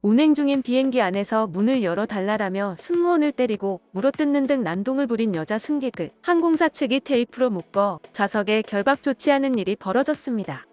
운행 중인 비행기 안에서 문을 열어 달라라며 승무원을 때리고 물어뜯는 등 난동을 부린 여자 승객을 항공사 측이 테이프로 묶어 좌석에 결박 조치하는 일이 벌어졌습니다.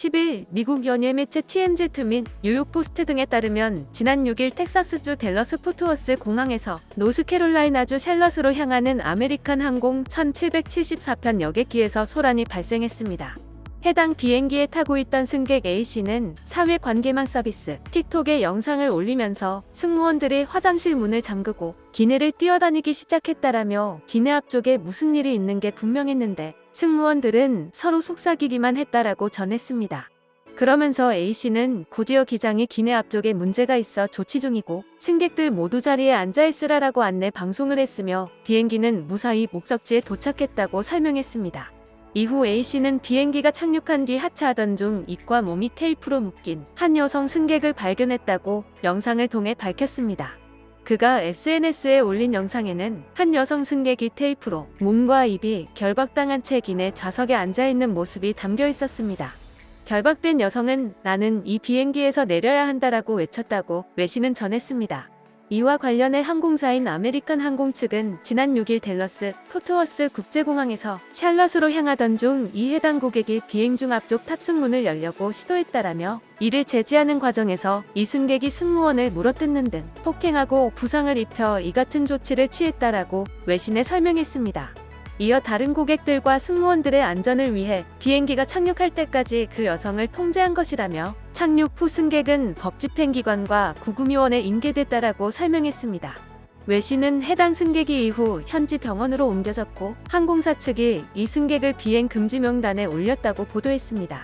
10일 미국 연예 매체 TMZ 및 뉴욕포스트 등에 따르면 지난 6일 텍사스주 댈러스 포트워스 공항에서 노스캐롤라이나주 샬럿으로 향하는 아메리칸 항공 1774편 여객기에서 소란이 발생했습니다. 해당 비행기에 타고 있던 승객 A씨는 사회 관계망 서비스 틱톡에 영상을 올리면서 승무원들이 화장실 문을 잠그고 기내를 뛰어다니기 시작했다라며 기내 앞쪽에 무슨 일이 있는 게 분명했는데 승무원들은 서로 속삭이기만 했다라고 전했습니다. 그러면서 A씨는 곧이어 기장이 기내 앞쪽에 문제가 있어 조치 중이고 승객들 모두 자리에 앉아 있으라라고 안내 방송을 했으며 비행기는 무사히 목적지에 도착했다고 설명했습니다. 이후 A씨는 비행기가 착륙한 뒤 하차하던 중 입과 몸이 테이프로 묶인 한 여성 승객을 발견했다고 영상을 통해 밝혔습니다. 그가 SNS에 올린 영상에는 한 여성 승객이 테이프로 몸과 입이 결박당한 채 기내 좌석에 앉아있는 모습이 담겨 있었습니다. 결박된 여성은 나는 이 비행기에서 내려야 한다라고 외쳤다고 외신은 전했습니다. 이와 관련해 항공사인 아메리칸 항공 측은 지난 6일 댈러스 포트워스 국제공항에서 샬럿으로 향하던 중 이 해당 고객이 비행 중 앞쪽 탑승문을 열려고 시도했다라며 이를 제지하는 과정에서 이 승객이 승무원을 물어뜯는 등 폭행하고 부상을 입혀 이 같은 조치를 취했다라고 외신에 설명했습니다. 이어 다른 고객들과 승무원들의 안전을 위해 비행기가 착륙할 때까지 그 여성을 통제한 것이라며 착륙 후 승객은 법집행기관과 구금요원에 인계됐다라고 설명했습니다. 외신은 해당 승객이 이후 현지 병원으로 옮겨졌고 항공사 측이 이 승객을 비행 금지 명단에 올렸다고 보도했습니다.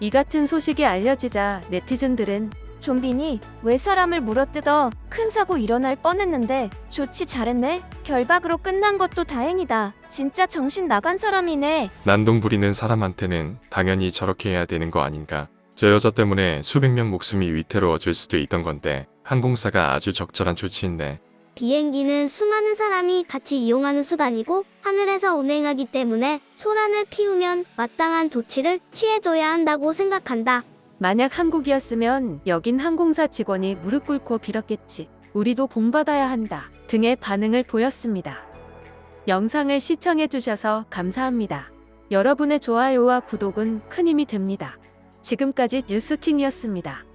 이 같은 소식이 알려지자 네티즌들은 좀비니 왜 사람을 물어뜯어 큰 사고 일어날 뻔했는데 조치 잘했네 결박으로 끝난 것도 다행이다 진짜 정신 나간 사람이네 난동 부리는 사람한테는 당연히 저렇게 해야 되는 거 아닌가. 저 여자 때문에 수백 명 목숨이 위태로워질 수도 있던 건데 항공사가 아주 적절한 조치인데 비행기는 수많은 사람이 같이 이용하는 수단이고 하늘에서 운행하기 때문에 소란을 피우면 마땅한 조치를 취해줘야 한다고 생각한다. 만약 한국이었으면 여긴 항공사 직원이 무릎 꿇고 빌었겠지. 우리도 본받아야 한다. 등의 반응을 보였습니다. 영상을 시청해주셔서 감사합니다. 여러분의 좋아요와 구독은 큰 힘이 됩니다. 지금까지 뉴스팅이었습니다.